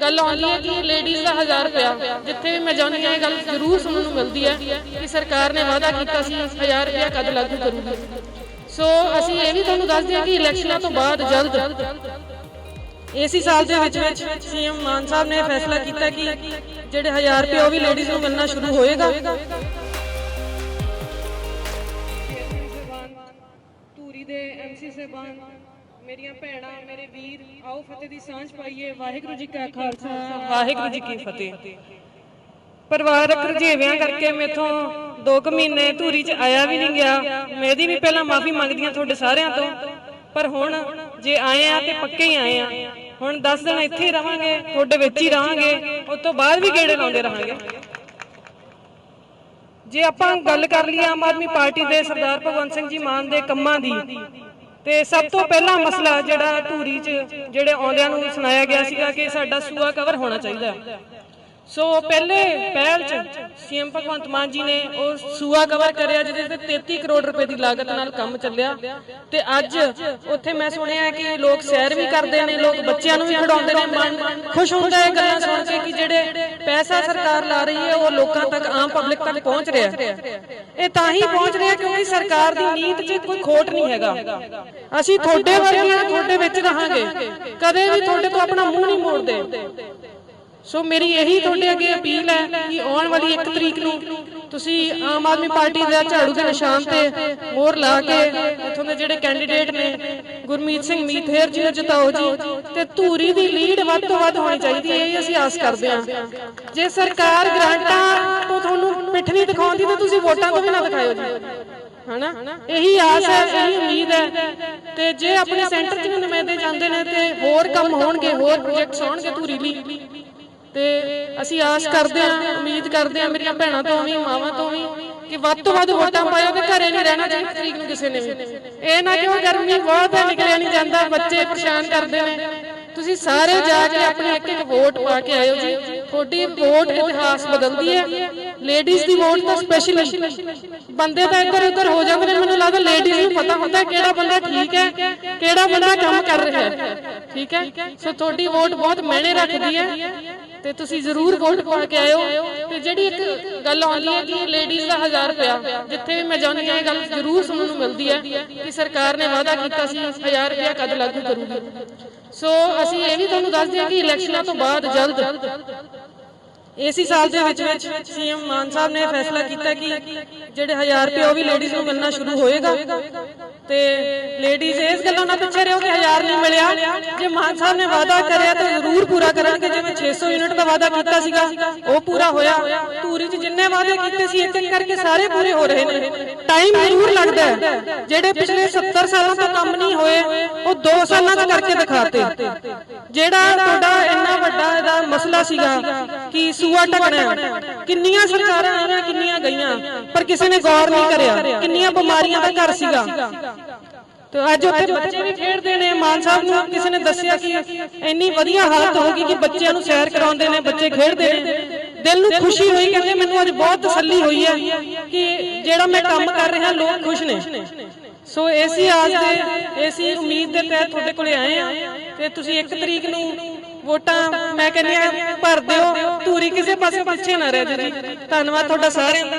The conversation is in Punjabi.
ਗੱਲ ਆਉਂਦੀ ਹੈ ਕਿ ਲੇਡੀਜ਼ ਦਾ 1000 ਰੁਪਇਆ, ਜਿੱਥੇ ਵੀ ਮੈਂ ਜਾਂਦੀ ਹਾਂ, ਇਹ ਗੱਲ ਜ਼ਰੂਰ ਸੁਣਨ ਨੂੰ ਮਿਲਦੀ ਹੈ ਕਿ ਸਰਕਾਰ ਨੇ ਵਾਅਦਾ ਕੀਤਾ ਸੀ 1000 ਰੁਪਇਆ ਕਦ ਲਾਗੂ ਕਰੂਗੀ। ਸੋ ਅਸੀਂ ਇਹ ਵੀ ਤੁਹਾਨੂੰ ਦੱਸਦੇ ਹਾਂ ਕਿ ਇਲੈਕਸ਼ਨਾਂ ਤੋਂ ਬਾਅਦ ਜਲਦ ਇਸੇ ਸਾਲ ਦੇ ਵਿੱਚ ਵਿੱਚ ਸੀਐਮ ਮਾਨ ਸਾਹਿਬ ਨੇ ਫੈਸਲਾ ਕੀਤਾ ਕਿ ਜਿਹੜੇ 1000 ਰੁਪਏ ਉਹ ਵੀ ਲੇਡੀਜ਼ ਨੂੰ ਮਿਲਣਾ ਸ਼ੁਰੂ ਹੋਏਗਾ। ਦੇ ਐਮਸੀ ਸਾਹਿਬਾਨ ਮੇਰੀਆਂ ਭੈਣਾਂ, ਮੇਰੇ ਵੀਰ, ਆਓ ਫਤਿਹ ਦੀ ਸਾਂਝ ਪਾਈਏ। ਵਾਹਿਗੁਰੂ ਜੀ ਕਾ ਖਾਲਸਾ। ਵਾਹਿਗੁਰੂ ਜੀ ਕੀ ਫਤਿਹ। ਪਰਿਵਾਰਕ ਰਜੇਵਿਆਂ ਕਰਕੇ ਮੇਥੋਂ 2 ਮਹੀਨੇ ਧੂਰੀ 'ਚ ਆਇਆ ਵੀ ਨਹੀਂ ਗਿਆ। ਮੈਂ ਇਹਦੀ ਵੀ ਪਹਿਲਾਂ ਮਾਫੀ ਮੰਗਦੀਆਂ ਤੁਹਾਡੇ ਸਾਰਿਆਂ ਤੋਂ। ਪਰ ਹੁਣ ਜੇ ਆਏ ਆ ਤੇ ਪੱਕੇ ਹੀ ਆਏ ਆ। ਹੁਣ 10 ਦਿਨ ਇੱਥੇ ਹੀ ਰਵਾਂਗੇ, ਤੁਹਾਡੇ ਵਿੱਚ ਹੀ ਰਵਾਂਗੇ। ਉਸ ਤੋਂ ਬਾਅਦ ਵੀ ਗੇੜੇ ਲਾਉਂਦੇ ਰਹਾਂਗੇ। ਜੇ ਆਪਾਂ ਗੱਲ ਕਰ ਲਈਏ ਆਮ ਆਦਮੀ ਪਾਰਟੀ ਦੇ ਸਰਦਾਰ ਭਗਵੰਤ ਸਿੰਘ ਜੀ ਮਾਨ ਦੇ ਕੰਮਾਂ ਦੀ ਤੇ ਸਭ ਤੋਂ ਪਹਿਲਾ ਮਸਲਾ ਜਿਹੜਾ ਧੂਰੀ 'ਚ ਜਿਹੜੇ ਆਉਂਦਿਆਂ ਨੂੰ ਸੁਣਾਇਆ ਗਿਆ ਸੀਗਾ ਕਿ ਸਾਡਾ ਸੂਆ ਕਵਰ ਹੋਣਾ ਚਾਹੀਦਾ ਸੋ ਪਹਿਲੇ ਪਹਿਲ 'ਚ ਸੀਐਮ ਭਗਵੰਤ ਮਾਨ ਜੀ ਨੇ ਉਹ ਸੂਆ ਕਵਰ ਕਰਿਆ, ਜਿਹਦੇ ਤੇ 33 ਕਰੋੜ ਰੁਪਏ ਦੀ ਲਾਗਤ ਨਾਲ ਕੰਮ ਚੱਲਿਆ। ਤੇ ਅੱਜ ਉੱਥੇ ਮੈਂ ਸੁਣਿਆ ਕਿ ਲੋਕ ਸੈਰ ਵੀ ਕਰਦੇ ਨੇ, ਲੋਕ ਬੱਚਿਆਂ ਨੂੰ ਵੀ ਖਿਡਾਉਂਦੇ ਨੇ, ਮਨ ਖੁਸ਼ ਹੁੰਦਾ ਹੈ ਗੱਲਾਂ ਸੁਣ ਕੇ ਕਿ ਜਿਹੜੇ ਪੈਸਾ ਸਰਕਾਰ ਲਾ ਰਹੀ ਹੈ, ਉਹ ਲੋਕਾਂ ਤੱਕ, ਆਮ ਪਬਲਿਕ ਤੱਕ ਪਹੁੰਚ ਰਿਹਾ ਇਹ ਤਾਂ ਹੀ ਪਹੁੰਚ ਰਿਹਾ ਕਿਉਂਕਿ ਸਰਕਾਰ ਦੀ ਨੀਤ 'ਚ ਕੋਈ ਖੋਟ ਨਹੀਂ ਹੈਗਾ। ਅਸੀਂ ਤੁਹਾਡੇ ਵਰਗੇ ਤੁਹਾਡੇ ਵਿੱਚ ਰਹਾਂਗੇ। ਕਦੇ ਵੀ ਤੁਹਾਡੇ ਤੋਂ ਆਪਣਾ ਮੂੰਹ ਨਹੀਂ ਮੋੜਦੇ। ਸੋ ਮੇਰੀ ਇਹੀ ਤੁਹਾਡੇ ਅੱਗੇ ਅਪੀਲ ਹੈ ਕਿ ਆਉਣ ਵਾਲੀ 1 ਤਰੀਕ ਨੂੰ ਤੁਸੀਂ ਆਮ ਆਦਮੀ ਪਾਰਟੀ ਦੇ ਝਾੜੂ ਦੇ ਨਿਸ਼ਾਨ ਤੇ ਮੋਹਰ ਲਾ ਕੇ ਇੱਥੋਂ ਦੇ ਜਿਹੜੇ ਕੈਂਡੀਡੇਟ ਨੇ ਗੁਰਮੀਤ ਸਿੰਘ ਮੀਥੇਰ ਜੀ ਨੂੰ ਜਿਤਾਓ ਜੀ ਤੇ ਧੂਰੀ ਦੀ ਲੀਡ ਵੱਧ ਤੋਂ ਵੱਧ ਹੋਣੀ ਚਾਹੀਦੀ ਹੈ ਇਹ ਅਸੀਂ ਆਸ ਕਰਦੇ ਹਾਂ। ਜੇ ਸਰਕਾਰ ਗ੍ਰਾਂਟਾਂ ਤੋਂ ਤੁਹਾਨੂੰ ਪਿੱਠ ਨਹੀਂ ਦਿਖਾਉਂਦੀ ਤਾਂ ਤੁਸੀਂ ਵੋਟਾਂ ਤੋਂ ਵੀ ਨਾ ਦਿਖਾਇਓ ਜੀ। ਹਨਾ? ਇਹੀ ਆਸ ਹੈ ਇਹੀ ਉਮੀਦ ਹੈ ਤੇ ਜੇ ਆਪਣੇ ਸੈਂਟਰ 'ਚ ਵੀ ਨੁਮਾਇੰਦੇ ਜਾਂਦੇ ਨੇ ਤੇ ਹੋਰ ਕੰਮ ਹੋਣਗੇ ਹੋਰ ਪ੍ਰੋਜੈਕਟਸ ਹੋਣਗੇ। ਧੂਰੀ ਲਈ ਤੇ ਅਸੀਂ ਆਸ ਕਰਦੇ ਹਾਂ, ਉਮੀਦ ਕਰਦੇ ਹਾਂ ਮੇਰੀਆਂ ਭੈਣਾਂ ਤੋਂ ਵੀ, ਮਾਵਾਂ ਤੋਂ ਵੀ ਕਿ ਵੱਧ ਤੋਂ ਵੱਧ ਵੋਟਾਂ ਪਾਇਓ ਤੇ ਘਰੇ ਨਹੀਂ ਰਹਿਣਾ ਚਾਹੀਦਾ ਤਰੀਕ ਨੂੰ ਕਿਸੇ ਨੇ ਵੀ। ਇਹ ਨਾ ਕਿਉਂ ਗਰਮੀ ਬਹੁਤ ਹੈ, ਨਿਕਲਿਆ ਨਹੀਂ ਜਾਂਦਾ, ਬੱਚੇ ਪਰੇਸ਼ਾਨ ਕਰਦੇ ਨੇ। ਤੁਸੀਂ ਸਾਰੇ ਜਾ ਕੇ ਆਪਣੀ ਇੱਕ ਇੱਕ ਵੋਟ ਪਾ ਕੇ ਆਇਓ ਜੀ। ਤੁਹਾਡੀ ਵੋਟ ਇਤਿਹਾਸ ਬਦਲਦੀ ਹੈ। ਲੇਡੀਜ਼ ਦੀ ਵੋਟ ਤਾਂ ਸਪੈਸ਼ਲੀ ਬੰਦੇ ਤਾਂ ਇੱਧਰ ਉੱਧਰ ਹੋ ਜਾਂਦੇ ਨੇ, ਮੈਨੂੰ ਲੱਗਦਾ ਲੇਡੀਜ਼ ਨੂੰ ਪਤਾ ਹੁੰਦਾ ਕਿਹੜਾ ਬੰਦਾ ਠੀਕ ਹੈ, ਕਿਹੜਾ ਬੰਦਾ ਕੰਮ ਕਰ ਰਿਹਾ ਹੈ। ਠੀਕ ਹੈ? ਸੋ ਤੁਹਾਡੀ ਵੋਟ ਬਹੁਤ ਮਾਇਨੇ ਰੱਖਦੀ ਹੈ। ਤੇ ਤੁਸੀਂ ਜ਼ਰੂਰ ਵੋਟ ਪਾ ਕੇ ਆਇਓ। ਤੇ ਜਿਹੜੀ ਇੱਕ ਗੱਲ ਆਉਂਦੀ ਹੈ ਕਿ ਲੇਡੀਜ਼ ਦਾ 1000 ਰੁਪਇਆ, ਜਿੱਥੇ ਵੀ ਮੈਂ ਜਾਂਦੀ ਹਾਂ, ਇਹ ਗੱਲ ਜ਼ਰੂਰ ਸੁਣਨ ਨੂੰ ਮਿਲਦੀ ਹੈ ਕਿ ਸਰਕਾਰ ਨੇ ਵਾਅਦਾ ਕੀਤਾ ਸੀ 1000 ਰੁਪਇਆ ਕਦ ਲਾਗੂ ਕਰੂਗੀ। ਸੋ ਅਸੀਂ ਇਹ ਵੀ ਤੁਹਾਨੂੰ ਦੱਸਦੇ ਹਾਂ ਕਿ ਇਲੈਕਸ਼ਨਾਂ ਤੋਂ ਬਾਅਦ ਜਲਦ ਇਸੇ ਸਾਲ ਦੇ ਵਿੱਚ ਵਿੱਚ ਸੀਐਮ ਮਾਨ ਸਾਹਿਬ ਨੇ ਫੈਸਲਾ ਕੀਤਾ ਕਿ ਜਿਹੜੇ 1000 ਰੁਪਏ ਉਹ ਵੀ ਲੇਡੀਜ਼ ਨੂੰ ਮਿਲਣਾ ਸ਼ੁਰੂ ਹੋਏਗਾ। ਤੇ ਲੇਡੀਜ਼ ਇਸ ਗੱਲਾਂ ਨਾਲ ਪਿੱਛੇ ਰਹੋ ਕਿ 1000 ਨਹੀਂ ਮਿਲਿਆ। ਜੇ ਮਾਨ ਸਾਹਿਬ ਨੇ ਵਾਅਦਾ ਕਰਿਆ ਤਾਂ ਜ਼ਰੂਰ ਪੂਰਾ ਕਰਨਗੇ। ਜਿਵੇਂ 600 ਯੂਨਿਟ ਦਾ ਵਾਅਦਾ ਕੀਤਾ ਸੀਗਾ, ਉਹ ਪੂਰਾ ਹੋਇਆ। ਧੂਰੀ 'ਚ ਜਿੰਨੇ ਵਾਅਦੇ ਕੀਤੇ ਸੀ ਇੱਕ ਇੱਕ ਕਰਕੇ ਸਾਰੇ ਪੂਰੇ ਹੋ ਰਹੇ ਨੇ। ਟਾਈਮ ਜ਼ਰੂਰ ਲੱਗਦਾ ਹੈ। ਜਿਹੜੇ ਪਿਛਲੇ 70 ਸਾਲਾਂ ਤੋਂ ਕੰਮ ਨਹੀਂ ਹੋਏ, ਉਹ 2 ਸਾਲਾਂ 'ਚ ਕਰਕੇ ਦਿਖਾਤੇ। ਜਿਹੜਾ ਤੁਹਾਡਾ ਇੰਨਾ ਵੱਡਾ ਇਹਦਾ ਮਸਲਾ ਸੀਗਾ ਕਿ ਸੂਆ ਟਕਣਾ ਕਿੰਨੀਆਂ ਸਰਕਾਰਾਂ ਆਈਆਂ, ਕਿੰਨੀਆਂ ਗਈਆਂ, ਪਰ ਕਿਸੇ ਨੇ ਗੌਰ ਨਹੀਂ ਕਰਿਆ। ਕਿੰਨੀਆਂ ਬਿਮਾਰੀਆਂ ਦਾ ਘਰ ਸੀਗਾ। ਤੇ ਅੱਜ ਉੱਥੇ ਬੱਚੇ ਵੀ ਖੇਡਦੇ ਨੇ। ਮਾਨ ਸਾਹਿਬ ਨੂੰ ਕਿਸੇ ਨੇ ਦੱਸਿਆ ਕਿ ਇੰਨੀ ਵਧੀਆ ਹਾਲਤ ਹੋ ਗਈ ਕਿ ਬੱਚਿਆਂ ਨੂੰ ਸੈਰ ਕਰਾਉਂਦੇ ਨੇ, ਬੱਚੇ ਖੇਡਦੇ ਨੇ। ਦਿਲ ਨੂੰ ਖੁਸ਼ੀ ਹੋਈ, ਕਹਿੰਦੇ ਮੈਨੂੰ ਅੱਜ ਬਹੁਤ ਤਸੱਲੀ ਹੋਈ ਹੈ ਕਿ ਜਿਹੜਾ ਮੈਂ ਕੰਮ ਕਰ ਰਿਹਾ, ਲੋਕ ਖੁਸ਼ ਨੇ। ਸੋ ਏਸੀ ਆਸ ਦੇ ਏਸੀ ਉਮੀਦ ਦੇ ਤਹਿਤ ਤੁਹਾਡੇ ਕੋਲੇ ਆਏ ਆ ਤੇ ਤੁਸੀਂ ਇੱਕ ਤਰੀਕ ਨੂੰ ਵੋਟਾਂ, ਮੈਂ ਕਹਿੰਦੀ ਆ ਭਰ ਦਿਓ। ਧੂਰੀ ਕਿਸੇ ਪਾਸੇ ਪਿੱਛੇ ਨਾ ਰਹਿ ਜੀ ਧੰਨਵਾਦ ਤੁਹਾਡਾ ਸਾਰਿਆਂ ਦਾ।